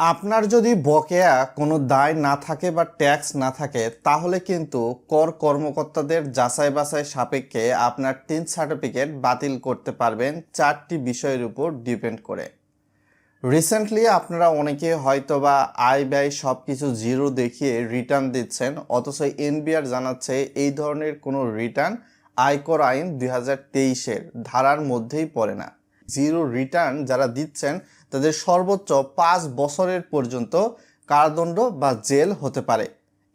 আপনার যদি বকেয়া কোনো দায় না থাকে বা ট্যাক্স না থাকে, তাহলে কিন্তু কর কর্মকর্তাদের যাচাই বাছাই সাপেক্ষে আপনার তিন সার্টিফিকেট বাতিল করতে পারবেন চারটি বিষয়ের উপর ডিপেন্ড করে। রিসেন্টলি আপনারা অনেকে হয়তো বা আয় ব্যয় সব কিছু জিরো দেখিয়ে রিটার্ন দিচ্ছেন, অথচ এনবিআর জানাচ্ছে এই ধরনের কোনো রিটার্ন আয়কর আইন দুই হাজার তেইশের ধারার মধ্যেই পড়ে না। জিরো রিটার্ন যারা দিচ্ছেন, তাদের সর্বোচ্চ পাঁচ বছরের পর্যন্ত কারাদণ্ড বা জেল হতে পারে।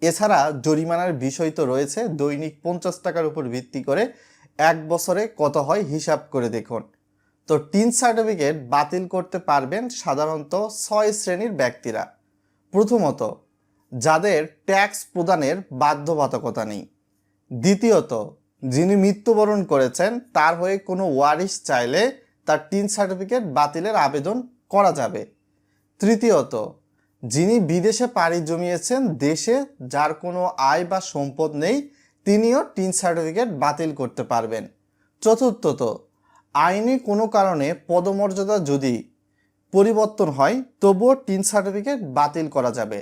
এছাড়া জরিমানার বিষয় তো রয়েছে, দৈনিক পঞ্চাশ টাকার উপর ভিত্তি করে এক বছরে কত হয় হিসাব করে দেখুন। তো টিন সার্টিফিকেট বাতিল করতে পারবেন সাধারণত ছয় শ্রেণির ব্যক্তিরা। প্রথমত, যাদের ট্যাক্স প্রদানের বাধ্যবাধকতা নেই। দ্বিতীয়ত, যিনি মৃত্যুবরণ করেছেন, তার হয়ে কোনো ওয়ারিশ চাইলে তার টিন সার্টিফিকেট বাতিলের আবেদন করা যাবে। তৃতীয়ত, যিনি বিদেশে পাড়ি জমিয়েছেন দেশে যার কোনো আয় বা সম্পদ নেই, তিনিও টিন সার্টিফিকেট বাতিল করতে পারবেন। চতুর্থত, আইনি কোনো কারণে পদমর্যাদা যদি পরিবর্তন হয়, তবুও টিন সার্টিফিকেট বাতিল করা যাবে।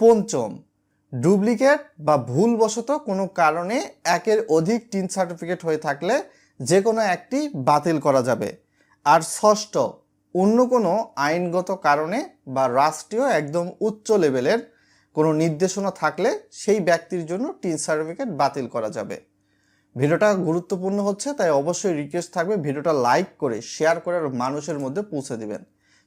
পঞ্চম, ডুপ্লিকেট বা ভুলবশত কোনো কারণে একের অধিক টিন সার্টিফিকেট হয়ে থাকলে যে কোনো একটি বাতিল করা যাবে। আর ষষ্ঠ, অন্য কোনো আইনগত কারণে বা রাষ্ট্রীয় একদম উচ্চ লেভেলের কোনো নির্দেশনা থাকলে সেই ব্যক্তির জন্য টিন সার্টিফিকেট বাতিল করা যাবে। ভিডিওটা গুরুত্বপূর্ণ হচ্ছে, তাই অবশ্যই রিকোয়েস্ট থাকবে ভিডিওটা লাইক করে শেয়ার করে মানুষের মধ্যে পৌঁছে দিবেন।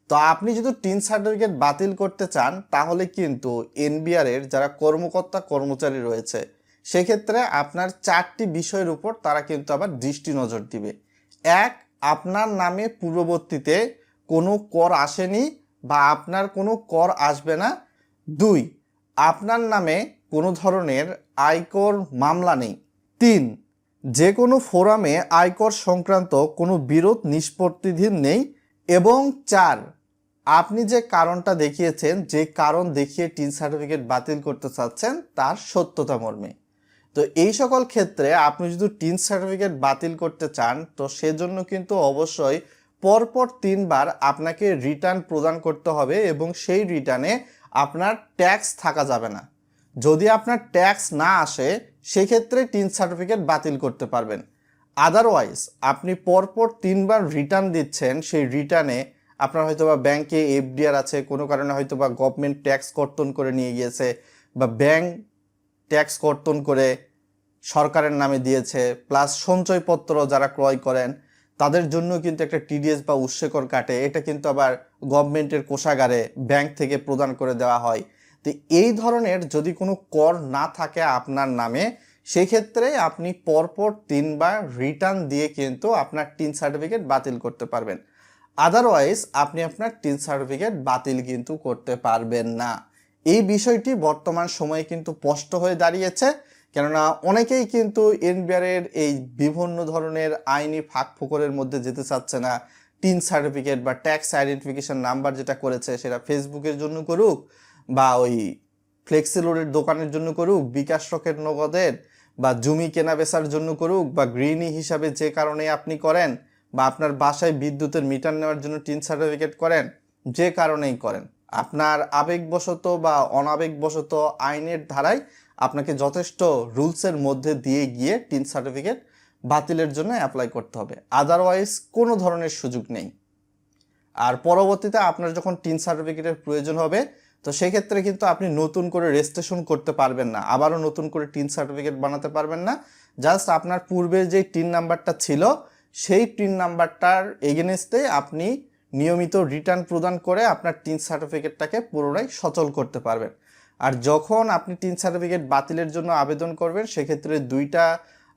তো আপনি যদি টিন সার্টিফিকেট বাতিল করতে চান, তাহলে কিন্তু এনবিআর এর যারা কর্মকর্তা, কর্মচারী রয়েছে, সেক্ষেত্রে আপনার চারটি বিষয়ের উপর তারা কিন্তু আবার দৃষ্টি নজর দিবে। এক আপনার নামে পূর্ববর্তীতে কোনো কর আসেনি বা আপনার কোনো কর আসবে না। দুই, আপনার নামে কোনো ধরনের আয়কর মামলা নেই। তিন, যে কোনো ফোরামে আয়কর সংক্রান্ত কোনো বিরোধ নিষ্পত্তিধীন নেই। এবং চার, আপনি যে কারণটা দেখিয়েছেন, যে কারণ দেখিয়ে টিন সার্টিফিকেট বাতিল করতে চাচ্ছেন, তার সত্যতা মর্মে। তো এই সকল ক্ষেত্রে আপনি যদি টিন সার্টিফিকেট বাতিল করতে চান, তো সেজন্য কিন্তু অবশ্যই পরপর তিনবার আপনাকে রিটার্ন প্রদান করতে হবে এবং সেই রিটার্নে আপনার ট্যাক্স থাকা যাবে না। যদি আপনার ট্যাক্স না আসে, সেক্ষেত্রে টিন সার্টিফিকেট বাতিল করতে পারবেন। আদারওয়াইজ আপনি পরপর তিনবার রিটার্ন দিচ্ছেন, সেই রিটার্নে আপনার হয়তো বা ব্যাংকে এফডিআর আছে, কোনো কারণে হয়তো বা গভর্নমেন্ট ট্যাক্স কর্তন করে নিয়ে গিয়েছে বা ব্যাংক ট্যাক্স কর্তন করে সরকারের নামে দিয়েছে প্লাস সঞ্চয়পত্র যারা ক্রয় করেন, তাদের জন্য কিন্তু একটা টিডিএস বা উৎসেকর কাটে। এটা কিন্তু আবার গভর্নমেন্টের কোষাগারে ব্যাংক থেকে প্রদান করে দেওয়া হয়। তো এই ধরনের যদি কোনো কর না থাকে আপনার নামে, সেক্ষেত্রে আপনি পরপর তিনবার রিটার্ন দিয়ে কিন্তু আপনার টিন সার্টিফিকেট বাতিল করতে পারবেন। আদারওয়াইজ আপনি আপনার টিন সার্টিফিকেট বাতিল কিন্তু করতে পারবেন না। এই বিষয়টি বর্তমান সময়ে কিন্তু স্পষ্ট হয়ে দাঁড়িয়েছে। কেননা অনেকেই কিন্তু এনবিআরের এই বিভিন্ন ধরনের আইনি ফাঁক ফোকরের মধ্যে যেতে চাচ্ছে না। টিন সার্টিফিকেট বা ট্যাক্স আইডেন্টিফিকেশন নাম্বার যেটা করেছে সেটা ফেসবুকের জন্য করুক বা ওই ফ্লেক্সিলোডের দোকানের জন্য করুক, বিকাশ রকের নগদের বা জমি কেনা বেচার জন্য করুক বা গৃহিণী হিসাবে যে কারণে আপনি করেন বা আপনার বাসায় বিদ্যুতের মিটার নেওয়ার জন্য টিন সার্টিফিকেট করেন, যে কারণেই করেন। আপনার আবেগবশত বা অনাবেগবশত আইনের ধারায় আপনাকে যথেষ্ট রুলসের মধ্যে দিয়ে গিয়ে টিন সার্টিফিকেট বাতিলের জন্য অ্যাপ্লাই করতে হবে। আদারওয়াইজ কোনো ধরনের সুযোগ নেই। আর পরবর্তীতে আপনার যখন টিন সার্টিফিকেটের প্রয়োজন হবে, তো সেক্ষেত্রে কিন্তু আপনি নতুন করে রেজিস্ট্রেশন করতে পারবেন না। আবারও নতুন করে টিন সার্টিফিকেট বানাতে পারবেন না। জাস্ট আপনার পূর্বের যে টিন নাম্বারটা ছিল, সেই টিন নাম্বারটার এগেনস্টে আপনি নিয়মিত রিটার্ন প্রদান করে আপনার টিন সার্টিফিকেটটাকে পুনরায় সচল করতে পারবেন। আর যখন আপনি টিন সার্টিফিকেট বাতিলের জন্য আবেদন করবেন, সেক্ষেত্রে দুইটা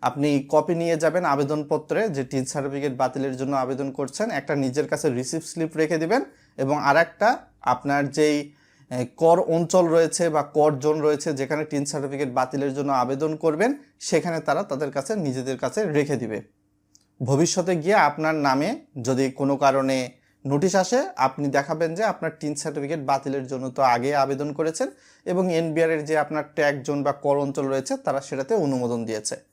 আপনি কপি নিয়ে যাবেন আবেদনপত্রে যে টিন সার্টিফিকেট বাতিলের জন্য আবেদন করছেন, একটা নিজের কাছে রিসিপ্ট স্লিপ রেখে দিবেন এবং আরেকটা আপনার যেই কর অঞ্চল রয়েছে বা কর জোন রয়েছে যেখানে টিন সার্টিফিকেট বাতিলের জন্য আবেদন করবেন, সেখানে তারা তাদের কাছে নিজেদের কাছে রেখে দিবে। ভবিষ্যতে গিয়ে আপনার নামে যদি কোনো কারণে নোটিশ আসে, আপনি দেখাবেন যে আপনার টিন সার্টিফিকেট বাতিলের জন্য তো আগে আবেদন করেছেন এবং এনবিআর এর যে আপনার ট্যাগ জোন বা কর অঞ্চল রয়েছে, তারা সেটাতে অনুমোদন দিয়েছে।